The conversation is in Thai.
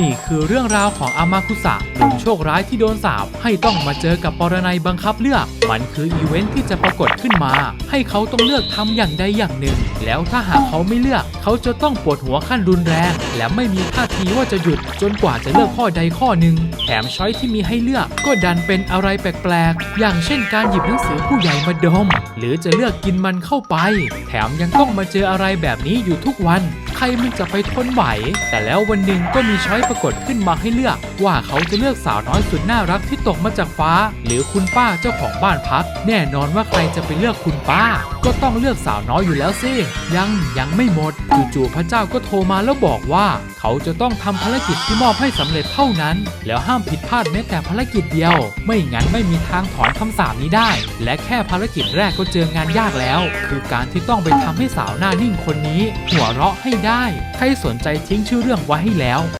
นี่คือเรื่องราวของอามาคุสะหนุ่มโชคร้ายที่โดนสาปให้ต้องมาเจอกับปรนัยบังคับเลือก มันคืออีเวนท์ที่จะปรากฏขึ้นมา ให้เขาต้องเลือกทำอย่างใดอย่างหนึ่ง แล้วถ้าหากเขาไม่เลือก เขาจะต้องปวดหัวขั้นรุนแรง และไม่มีท่าทีว่าจะหยุดจนกว่าจะเลือกข้อใดข้อหนึ่งแถมช้อยที่มีให้เลือกก็ดันเป็นอะไรแปลกๆ อย่างเช่นการหยิบหนังสือผู้ใหญ่มาดม หรือจะเลือกกินมันเข้าไป แถมยังต้องมาเจออะไรแบบนี้อยู่ทุกวัน ใครมันจะไปทนไหว แต่แล้ววันหนึ่งก็มีช้อยปรากฏขึ้นมาให้เลือก ว่าเขาจะเลือกสาวน้อยสุดน่ารักที่ตกมาจากฟ้า หรือคุณป้าเจ้าของบ้านพัก แน่นอนว่าใครจะไปเลือกคุณป้า ก็ต้องเลือกสาวน้อยอยู่แล้วสิยังยังไม่หมดจู่ๆพระเจ้าก็โทรมาแล้วบอกว่า เขาจะต้องทำภารกิจที่มอบให้สำเร็จเท่านั้น แล้วห้ามผิดพลาดแม้แต่ภารกิจเดียว ไม่งั้นไม่มีทางถอนคำสาปนี้ได้ และแค่ภารกิจแรกก็เจองานยากแล้ว คือการที่ต้องไปทำให้สาวหน้านิ่งคนนี้ หัวเราะให้ได้ ใครสนใจทิ้งชื่อเรื่องไว้ให้แล้ว